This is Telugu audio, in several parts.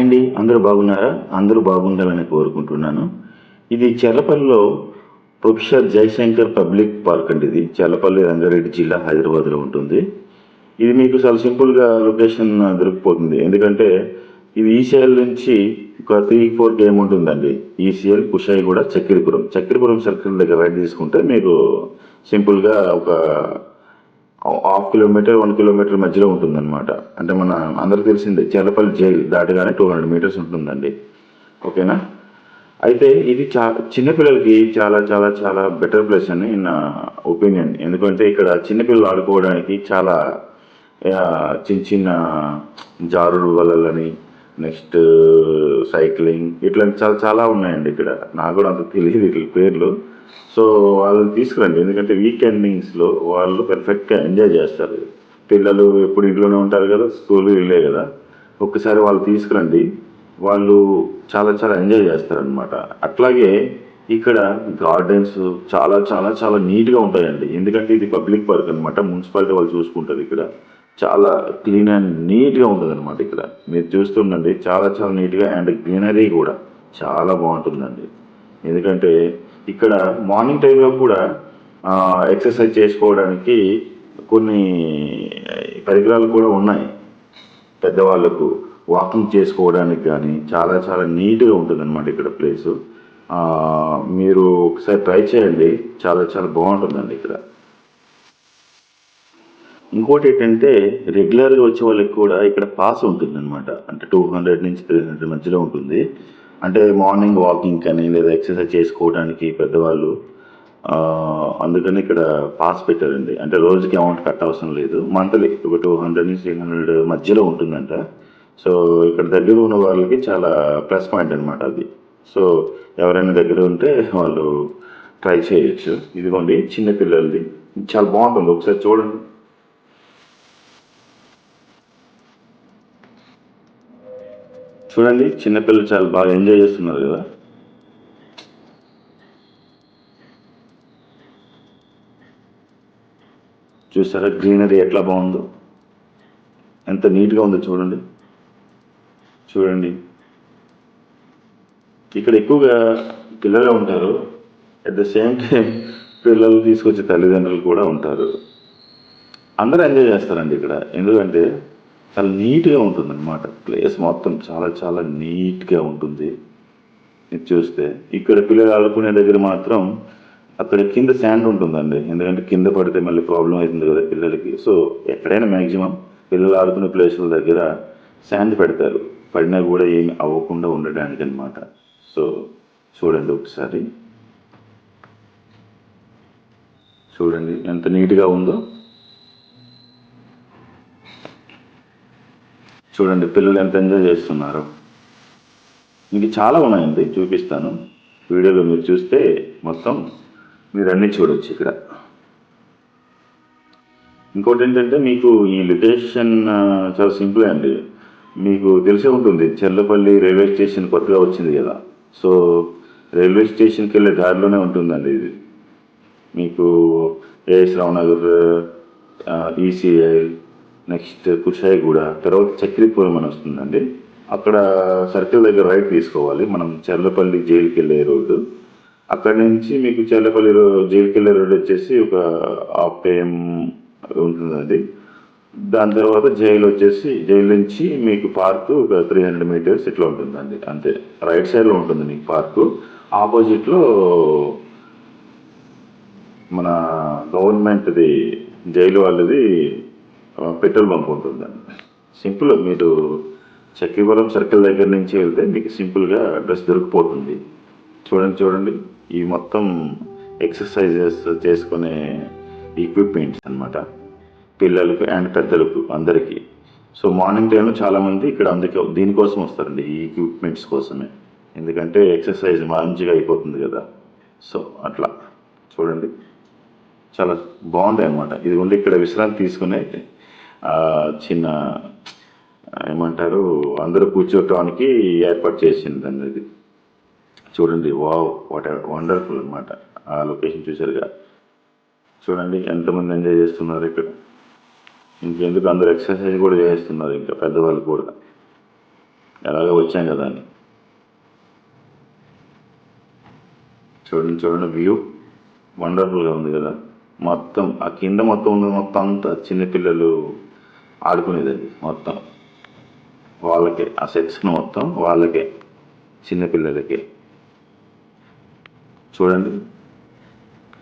హాయ్ అండి అందరూ బాగున్నారా? అందరూ బాగుండాలని కోరుకుంటున్నాను. ఇది చల్లపల్లిలో ప్రొఫెసర్ జయశంకర్ పబ్లిక్ పార్క్ అండి. ఇది చెర్లపల్లి రంగారెడ్డి జిల్లా హైదరాబాద్లో ఉంటుంది. ఇది మీకు చాలా సింపుల్గా లొకేషన్ దొరికిపోతుంది. ఎందుకంటే ఇది ఈసీఎల్ నుంచి ఒక త్రీ ఫోర్ గేమ్ ఉంటుందండి. ఈసీఎల్ కుషాయి కూడా చక్కెరపురం. చక్కెరపురం సర్కిల్ దగ్గర రైడ్ తీసుకుంటే మీకు సింపుల్గా ఒక హాఫ్ కిలోమీటర్ వన్ కిలోమీటర్ మధ్యలో ఉంటుందన్నమాట. అంటే మన అందరికి తెలిసిందే చెర్లపల్లి జైలు దాటగానే టూ హండ్రెడ్ మీటర్స్ ఉంటుందండి. ఓకేనా? అయితే ఇది చా చిన్నపిల్లలకి చాలా చాలా చాలా బెటర్ ప్లేస్ అని నా ఒపీనియన్ ఎందుకంటే ఇక్కడ చిన్నపిల్లలు ఆడుకోవడానికి చాలా చిన్న చిన్న జారుడు వలలని నెక్స్ట్ సైక్లింగ్ ఇట్లాంటి చాలా చాలా ఉన్నాయండి ఇక్కడ. నాకు కూడా అంత తెలియదు వీటి పేర్లు. సో వాళ్ళని తీసుకురండి. ఎందుకంటే వీకెండింగ్స్లో వాళ్ళు పెర్ఫెక్ట్గా ఎంజాయ్ చేస్తారు. పిల్లలు ఎప్పుడు ఇంట్లోనే ఉంటారు కదా స్కూల్ వెళ్ళే కదా. ఒక్కసారి వాళ్ళు తీసుకురండి. వాళ్ళు చాలా చాలా ఎంజాయ్ చేస్తారనమాట అట్లాగే ఇక్కడ గార్డెన్స్ చాలా చాలా చాలా నీట్గా ఉంటాయండి. ఎందుకంటే ఇది పబ్లిక్ పార్క్ అనమాట మున్సిపాలిటీ వాళ్ళు చూసుకుంటారు ఇక్కడ. చాలా క్లీన్ అండ్ నీట్గా ఉంటుంది అనమాట ఇక్కడ. మీరు చూస్తుండండి చాలా చాలా నీట్గా అండ్ గ్రీనరీ కూడా చాలా బాగుంటుందండి. ఎందుకంటే ఇక్కడ మార్నింగ్ టైంలో కూడా ఎక్సర్సైజ్ చేసుకోవడానికి కొన్ని పరికరాలు కూడా ఉన్నాయి. పెద్దవాళ్ళకు వాకింగ్ చేసుకోవడానికి కానీ చాలా చాలా నీట్గా ఉంటుంది అనమాట ఇక్కడ ప్లేసు. మీరు ఒకసారి ట్రై చేయండి. చాలా చాలా బాగుంటుందండి ఇక్కడ. ఇంకోటి ఏంటంటే రెగ్యులర్గా వచ్చే వాళ్ళకి కూడా ఇక్కడ పాస్ ఉంటుంది అనమాట అంటే టూ హండ్రెడ్ నుంచి త్రీ హండ్రెడ్ మధ్యలో ఉంటుంది. అంటే మార్నింగ్ వాకింగ్ కానీ లేదా ఎక్సర్సైజ్ చేసుకోవడానికి పెద్దవాళ్ళు అందుకని ఇక్కడ పాస్ పెట్టారండి. అంటే రోజుకి అమౌంట్ కట్ట అవసరం లేదు. మంత్లీ ఒక టూ హండ్రెడ్ నుంచి త్రీ హండ్రెడ్ మధ్యలో ఉంటుందంట. సో ఇక్కడ దగ్గర ఉన్న వాళ్ళకి చాలా ప్లస్ పాయింట్ అనమాట అది. సో ఎవరైనా దగ్గర ఉంటే వాళ్ళు ట్రై చేయొచ్చు. ఇదిగోండి చిన్నపిల్లలది చాలా బాగుంటుంది. ఒకసారి చూడండి. చూడండి చిన్నపిల్లలు చాలా బాగా ఎంజాయ్ చేస్తున్నారు కదా. చూసారా గ్రీనరీ ఎట్లా బాగుందో. ఎంత నీట్గా ఉందో చూడండి. చూడండి. ఇక్కడ ఎక్కువగా పిల్లలు ఉంటారు. అట్ ద సేమ్ టైం పిల్లలు తీసుకొచ్చే తల్లిదండ్రులు కూడా ఉంటారు. అందరూ ఎంజాయ్ చేస్తారండి ఇక్కడ. ఎందుకంటే చాలా నీట్గా ఉంటుంది అనమాట ప్లేస్ మొత్తం చాలా చాలా నీట్గా ఉంటుంది. ఇది చూస్తే ఇక్కడ పిల్లలు ఆడుకునే దగ్గర మాత్రం అక్కడ కింద శాండ్ ఉంటుందండి. ఎందుకంటే కింద పడితే మళ్ళీ ప్రాబ్లం అవుతుంది కదా పిల్లలకి. సో ఎక్కడైనా మ్యాక్సిమం పిల్లలు ఆడుకునే ప్లేసుల దగ్గర శాండ్ పెడతారు. పడినా కూడా ఏమి అవ్వకుండా ఉండడానికి అనమాట సో చూడండి ఒకసారి. చూడండి ఎంత నీట్గా ఉందో. చూడండి పిల్లలు ఎంత ఎంజాయ్ చేస్తున్నారు. ఇంక చాలా ఉన్నాయండి చూపిస్తాను. వీడియోలో మీరు చూస్తే మొత్తం మీరు అన్నీ చూడొచ్చు ఇక్కడ. ఇంకోటి ఏంటంటే మీకు ఈ లొకేషన్ చాలా సింపుల్ అండి. మీకు తెలిసే ఉంటుంది చెర్లపల్లి రైల్వే స్టేషన్ కొత్తగా వచ్చింది కదా. సో రైల్వే స్టేషన్కి వెళ్ళే దారిలోనే ఉంటుందండి ఇది. మీకు ఏఎస్ రావునగర్ ఈసీఐ నెక్స్ట్ కుషాయిగూడ తర్వాత చక్రీపురం అని వస్తుందండి. అక్కడ సర్కిల్ దగ్గర రైట్ తీసుకోవాలి. మనం చర్లపల్లి జైలుకి వెళ్ళే రోడ్డు. అక్కడ నుంచి మీకు చర్లపల్లి రో- జైలుకి వెళ్ళే రోడ్డు వచ్చేసి ఒక ఆప్యం ఉంటుందండి. దాని తర్వాత జైలు వచ్చేసి జైలు నుంచి మీకు పార్క్ ఒక త్రీ హండ్రెడ్ మీటర్స్ ఇట్లా ఉంటుందండి. అంతే. రైట్ సైడ్లో ఉంటుంది మీకు పార్కు. ఆపోజిట్లో మన గవర్నమెంట్ది జైలు వాళ్ళది పెట్రోల్ బంక్ ఉంటుందండి సింపుల్ మీరు చక్రీపురం సర్కిల్ దగ్గర నుంచి వెళ్తే మీకు సింపుల్గా అడ్రస్ దొరికిపోతుంది. చూడండి చూడండి. ఇవి మొత్తం ఎక్సర్సైజెస్ చేసుకునే ఎక్విప్మెంట్స్ అన్నమాట. పిల్లలకు అండ్ పెద్దలకు అందరికీ. సో మార్నింగ్ టైంలో చాలామంది ఇక్కడ అందుకే దీనికోసం వస్తారండి ఈ ఎక్విప్మెంట్స్ కోసమే. ఎందుకంటే ఎక్సర్సైజ్ మంచిగా అయిపోతుంది కదా. సో అట్లా. చూడండి. చాలా బాగుంటాయి అన్నమాట. ఇది ఉండి ఇక్కడ విశ్రాంతి తీసుకునే చిన్న ఏమంటారు అందరూ కూర్చోటానికి ఏర్పాటు చేసింది అనేది చూడండి వావ్ వాట్ వండర్ఫుల్ అన్నమాట. ఆ లొకేషన్ చూసారుగా చూడండి ఎంతమంది ఎంజాయ్ చేస్తున్నారు ఇక్కడ. ఇంకెందుకు అందరూ ఎక్సర్సైజ్ కూడా చేస్తున్నారు ఇంకా పెద్దవాళ్ళు కూడా. ఎలాగో వచ్చాం కదా అని. చూడండి చూడండి వ్యూ. వండర్ఫుల్గా ఉంది కదా. మొత్తం ఆ కింద మొత్తం ఉంది మొత్తం అంతా చిన్నపిల్లలు ఆడుకునేదండి మొత్తం. వాళ్ళకే ఆ సెక్షన్ మొత్తం వాళ్ళకే చిన్నపిల్లలకే చూడండి.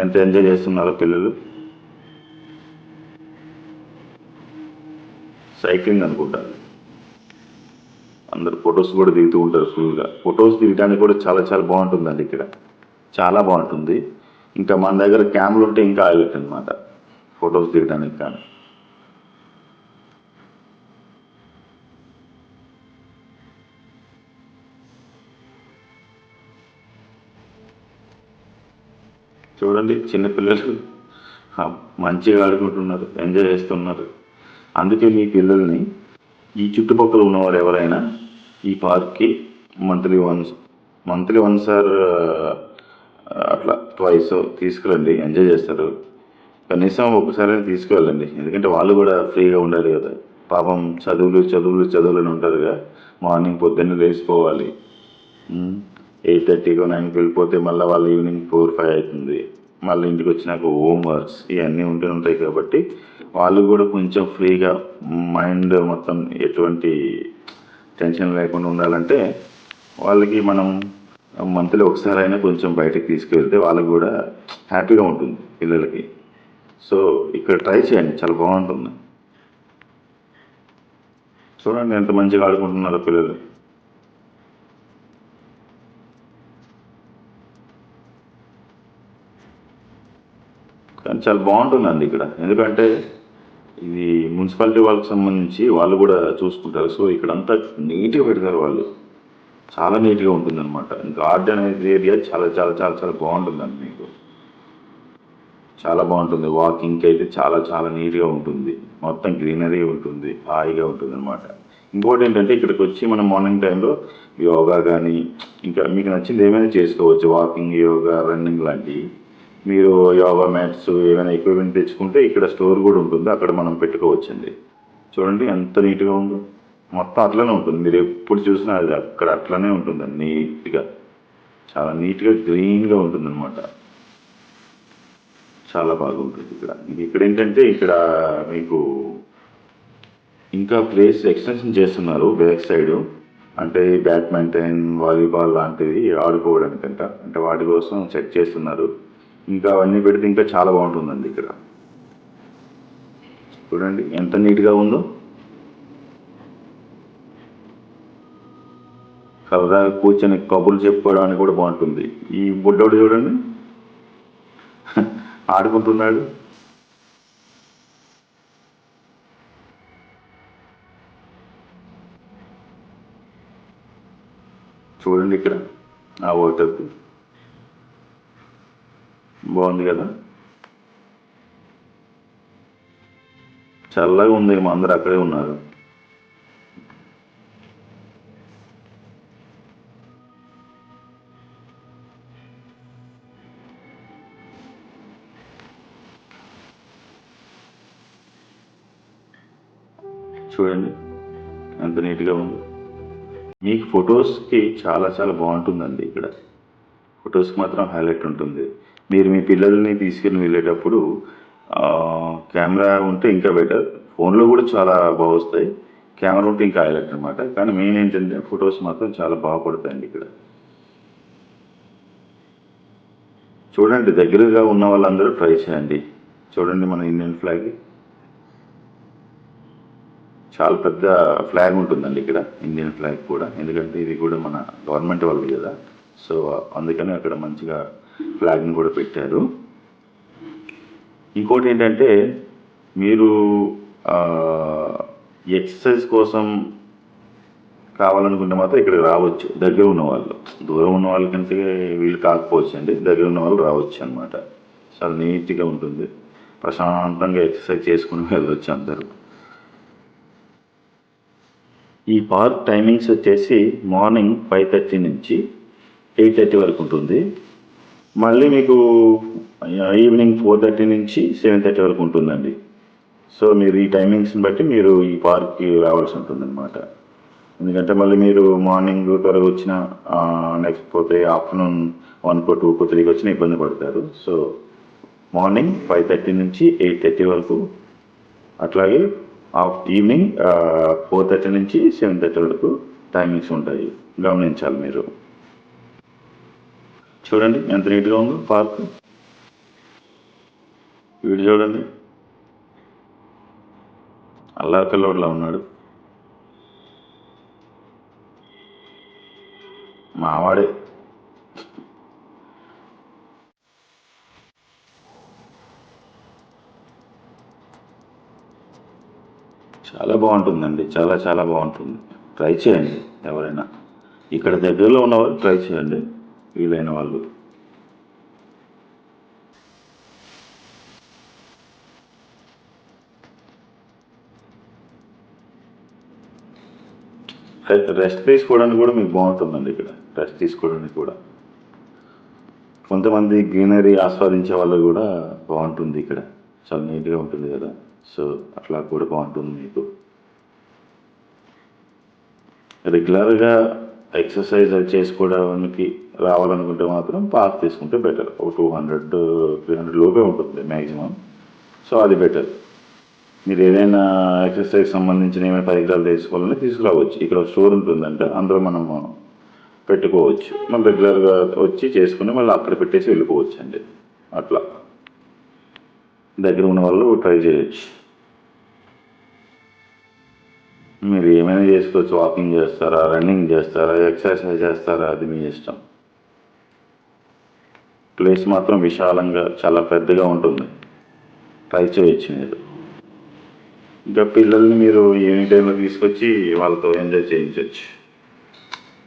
ఎంత ఎంజాయ్ చేస్తున్నారో పిల్లలు. సైక్లింగ్ అనుకుంటారు అందరు ఫొటోస్ కూడా దిగుతూ ఉంటారు ఫుల్గా. ఫొటోస్ దిగడానికి కూడా చాలా చాలా బాగుంటుందండి ఇక్కడ. చాలా బాగుంటుంది. ఇంకా మన దగ్గర కెమెరా ఉంటే ఇంకా హైలైట్ అనమాట ఫొటోస్ దిగడానికి కానీ. చూడండి చిన్నపిల్లలు మంచిగా ఆడుకుంటున్నారు ఎంజాయ్ చేస్తున్నారు. అందుకే మీ పిల్లల్ని ఈ చుట్టుపక్కల ఉన్నవారు ఎవరైనా ఈ పార్క్కి monthly once monthly once or అట్లా ట్వైస్ తీసుకురండి ఎంజాయ్ చేస్తారు. కనీసం ఒకసారి తీసుకువెళ్ళండి ఎందుకంటే వాళ్ళు కూడా ఫ్రీగా ఉండాలి కదా. పాపం చదువులు చదువులు చదువులు ఉంటారుగా. మార్నింగ్ పొద్దున్నే లేచిపోవాలి. ఎయిట్ థర్టీకో నైన్కి వెళ్ళిపోతే మళ్ళీ వాళ్ళు ఈవినింగ్ ఫోర్ ఫైవ్ అవుతుంది. మళ్ళీ ఇంటికి వచ్చినాక హోంవర్క్స్ ఇవన్నీ ఉంటూ ఉంటాయి కాబట్టి వాళ్ళు కూడా కొంచెం ఫ్రీగా మైండ్ మొత్తం ఎటువంటి టెన్షన్ లేకుండా ఉండాలంటే వాళ్ళకి మనం మంత్లీ ఒకసారి అయినా కొంచెం బయటకు తీసుకెళ్తే వాళ్ళకి కూడా హ్యాపీగా ఉంటుంది పిల్లలకి. సో ఇక్కడ ట్రై చేయండి చాలా బాగుంటుంది. చూడండి ఎంత మంచిగా ఆడుకుంటున్నారో పిల్లలు. కానీ చాలా బాగుంటుందండి ఇక్కడ. ఎందుకంటే ఇది మున్సిపాలిటీ వాళ్ళకి సంబంధించి వాళ్ళు కూడా చూసుకుంటారు. సో ఇక్కడ అంతా నీట్గా పెడతారు వాళ్ళు. చాలా నీట్గా ఉంటుంది అనమాట గార్డెన్ అనేది ఏరియా చాలా చాలా చాలా చాలా బాగుంటుందండి మీకు. చాలా బాగుంటుంది. వాకింగ్కి అయితే చాలా చాలా నీట్గా ఉంటుంది. మొత్తం గ్రీనరీ ఉంటుంది. హాయిగా ఉంటుంది అనమాట ఇంకోటి ఏంటంటే ఇక్కడికి వచ్చి మనం మార్నింగ్ టైంలో యోగా కానీ ఇంకా మీకు నచ్చింది ఏమైనా చేసుకోవచ్చు. వాకింగ్ యోగా రన్నింగ్ లాంటివి. మీరు యోగా మ్యాట్స్ ఏమైనా ఎక్విప్మెంట్ తెచ్చుకుంటే ఇక్కడ స్టోర్ కూడా ఉంటుంది. అక్కడ మనం పెట్టుకోవచ్చండి. చూడండి ఎంత నీట్గా ఉందో. మొత్తం అట్లనే ఉంటుంది. మీరు ఎప్పుడు చూసినా అది అక్కడ అట్లనే ఉంటుంది. నీట్గా చాలా నీట్గా గ్రీన్గా ఉంటుంది అనమాట చాలా బాగుంటుంది ఇక్కడ. ఇక్కడ ఏంటంటే ఇక్కడ మీకు ఇంకా ప్లేస్ ఎక్స్టెన్షన్ చేస్తున్నారు బ్యాక్ సైడ్ అంటే బ్యాడ్మింటన్ వాలీబాల్ లాంటివి ఆడుకోవడానికంట. అంటే వాటి కోసం సెట్ చేస్తున్నారు. ఇంకా అవన్నీ పెడితే ఇంకా చాలా బాగుంటుందండి ఇక్కడ. చూడండి ఎంత నీట్గా ఉందో. సరదాగా కూర్చొని కబుర్లు చెప్పుకోవడానికి కూడా బాగుంటుంది. ఈ బుడ్డోడు చూడండి. ఆడుకుంటున్నాడు. చూడండి ఇక్కడ ఆ ఓటర్కి బాగుంది కదా? చల్లగా ఉంది మా అందరు అక్కడే ఉన్నారు. చూడండి ఎంత నీట్గా ఉందో. మీకు ఫొటోస్కి చాలా చాలా బాగుంటుందండి ఇక్కడ. ఫొటోస్కి మాత్రం హైలైట్ ఉంటుంది. మీరు మీ పిల్లల్ని తీసుకుని వెళ్ళేటప్పుడు కెమెరా ఉంటే ఇంకా బెటర్. ఫోన్లో కూడా చాలా బాగా వస్తాయి. కెమెరా ఉంటే ఇంకా హైలైట్ అనమాట కానీ మెయిన్ ఏంటంటే ఫొటోస్ మాత్రం చాలా బాగుపడతాయండి ఇక్కడ. చూడండి దగ్గరగా ఉన్న వాళ్ళందరూ ట్రై చేయండి. చూడండి మన ఇండియన్ ఫ్లాగ్. చాలా పెద్ద ఫ్లాగ్ ఉంటుందండి ఇక్కడ ఇండియన్ ఫ్లాగ్ కూడా. ఎందుకంటే ఇది కూడా మన గవర్నమెంట్ వాళ్ళది కదా. సో అందుకని అక్కడ మంచిగా ఫ్లాగ్ని కూడా పెట్టారు. ఇంకోటి ఏంటంటే మీరు ఎక్సర్సైజ్ కోసం కావాలనుకుంటే మాత్రం ఇక్కడ రావచ్చు. దగ్గర ఉన్న వాళ్ళు. దూరం ఉన్న వాళ్ళకంటే వీళ్ళు కాకపోవచ్చు అండి. దగ్గర ఉన్న వాళ్ళు రావచ్చు అనమాట చాలా నీట్గా ఉంటుంది. ప్రశాంతంగా ఎక్సర్సైజ్ చేసుకుని వెళ్ళవచ్చు అందరూ. ఈ పార్క్ టైమింగ్స్ వచ్చేసి మార్నింగ్ ఫైవ్ థర్టీ నుంచి ఎయిట్ థర్టీ వరకు ఉంటుంది. మళ్ళీ మీకు ఈవినింగ్ ఫోర్ థర్టీ నుంచి సెవెన్ థర్టీ వరకు ఉంటుందండి. సో మీరు ఈ టైమింగ్స్ని బట్టి మీరు ఈ పార్క్కి రావాల్సి ఉంటుందన్నమాట. ఎందుకంటే మళ్ళీ మీరు మార్నింగ్ త్వరగా వచ్చిన నెక్స్ట్ పోతే ఆఫ్టర్నూన్ వన్ కో టూ కో త్రీకి వచ్చిన ఇబ్బంది పడతారు. సో మార్నింగ్ ఫైవ్ థర్టీ నుంచి ఎయిట్ థర్టీ వరకు అట్లాగే ఆఫ్ ఈవినింగ్ ఫోర్ థర్టీ నుంచి సెవెన్ థర్టీ వరకు టైమింగ్స్ ఉంటాయి. గమనించాలి మీరు. చూడండి ఎంత నీట్గా ఉందో పార్క్. వీడు చూడండి. అల్లా పిల్లోడ్లా ఉన్నాడు. మావాడే. చాలా బాగుంటుందండి. చాలా చాలా బాగుంటుంది. ట్రై చేయండి ఎవరైనా. ఇక్కడ దగ్గరలో ఉన్నవారు ట్రై చేయండి. వీలైన వాళ్ళు. రెస్ట్ తీసుకోవడానికి కూడా మీకు బాగుంటుందండి ఇక్కడ. రెస్ట్ తీసుకోవడానికి కూడా. కొంతమంది గ్రీనరీ ఆస్వాదించే వాళ్ళు కూడా బాగుంటుంది ఇక్కడ. చాలా నీట్గా ఉంటుంది కదా. సో అట్లా కూడా బాగుంటుంది మీకు. రెగ్యులర్గా ఎక్సర్సైజ్ చేసుకోవడానికి రావాలనుకుంటే మాత్రం పార్క్ తీసుకుంటే బెటర్ ఒక టూ హండ్రెడ్ త్రీ హండ్రెడ్ లోపే ఉంటుంది మ్యాక్సిమం సో అది బెటర్ మీరు ఏదైనా ఎక్సర్సైజ్ సంబంధించిన ఏమైనా పరికరాలు తీసుకోవాలంటే తీసుకురావచ్చు. ఇక్కడ స్టోర్ ఉంటుందంటే అందులో మనం పెట్టుకోవచ్చు. మళ్ళీ రెగ్యులర్గా వచ్చి చేసుకుని మళ్ళీ అక్కడ పెట్టేసి వెళ్ళిపోవచ్చు అండి. అట్లా. దగ్గర ఉన్న వాళ్ళు ట్రై చేయొచ్చు. మీరు ఏమైనా చేసుకోవచ్చు వాకింగ్ చేస్తారా రన్నింగ్ చేస్తారా ఎక్సర్సైజ్ చేస్తారా అది మీ ఇష్టం. ప్లేస్ మాత్రం విశాలంగా చాలా పెద్దగా ఉంటుంది. ట్రై చేయొచ్చు మీరు. ఇంకా పిల్లల్ని మీరు ఈవినింగ్ టైంలో తీసుకొచ్చి వాళ్ళతో ఎంజాయ్ చేయించవచ్చు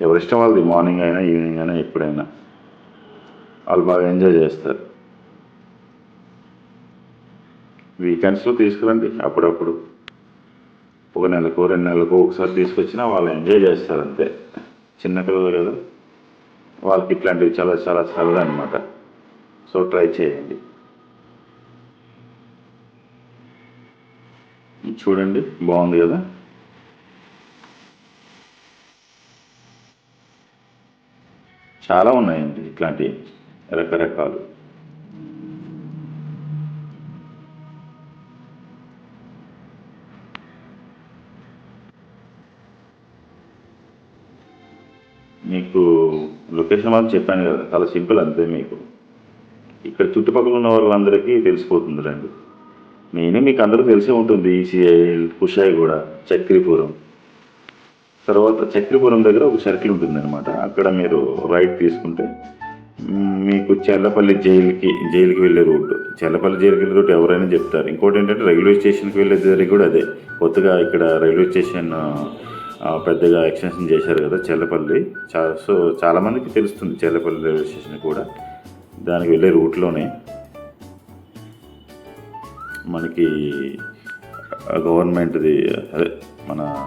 ఎవరిష్టం వాళ్ళది మార్నింగ్ అయినా ఈవినింగ్ అయినా ఎప్పుడైనా. వాళ్ళు బాగా ఎంజాయ్ చేస్తారు. వీకెండ్స్లో తీసుకురండి అప్పుడప్పుడు. ఒక నెలకు రెండు నెలలకు ఒకసారి తీసుకొచ్చినా వాళ్ళు ఎంజాయ్ చేస్తారు అంతే. చిన్నపిల్లలు కదా. వాళ్ళకి ఇట్లాంటివి చాలా చాలా సరదా అనమాట సో ట్రై చేయండి. చూడండి బాగుంది కదా? చాలా ఉన్నాయండి ఇట్లాంటి రకరకాలు. మీకు లొకేషన్ మాత్రం చెప్పాను కదా చాలా సింపుల్ అంతే మీకు. ఇక్కడ చుట్టుపక్కల ఉన్న వాళ్ళందరికీ తెలిసిపోతుంది రండి నేనే మీకు అందరూ తెలిసే ఉంటుంది ఈసీఐ కుషాయి కూడా చక్రీపురం. తర్వాత చక్రీపురం దగ్గర ఒక సర్కిల్ ఉంటుందన్నమాట. అక్కడ మీరు రైట్ తీసుకుంటే మీకు చెల్లపల్లి జైలుకి జైలుకి వెళ్ళే రూట్. చెల్లపల్లి జైలుకి వెళ్ళే రూట్ ఎవరైనా చెప్తారు. ఇంకోటి ఏంటంటే రైల్వే స్టేషన్కి వెళ్ళే దారి కూడా అదే. కొత్తగా ఇక్కడ రైల్వే స్టేషన్ పెద్దగా ఎక్స్టెన్షన్ చేశారు కదా చెల్లపల్లి. చా సో చాలామందికి తెలుస్తుంది చెల్లపల్లి రైల్వే స్టేషన్ కూడా. దానికి వెళ్ళే రూట్లోనే మనకి గవర్నమెంట్ది అదే మన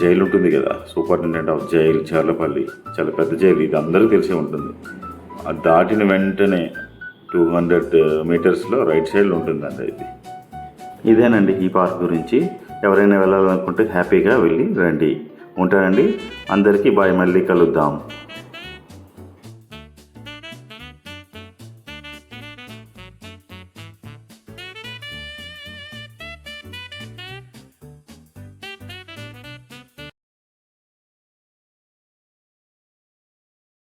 జైలు ఉంటుంది కదా సూపరింటెండెంట్ ఆఫ్ జైలు చర్లపల్లి చాలా పెద్ద జైలు ఇది అందరికీ తెలిసే ఉంటుంది. అది దాటిన వెంటనే టూ హండ్రెడ్ మీటర్స్లో రైట్ సైడ్లో ఉంటుందండి ఇది. ఇదేనండి ఈ పార్క్ గురించి. ఎవరైనా వెళ్ళాలనుకుంటే హ్యాపీగా వెళ్ళి రండి. ఉంటానండి. అందరికీ బాయ్. మళ్ళీ కలుద్దాం.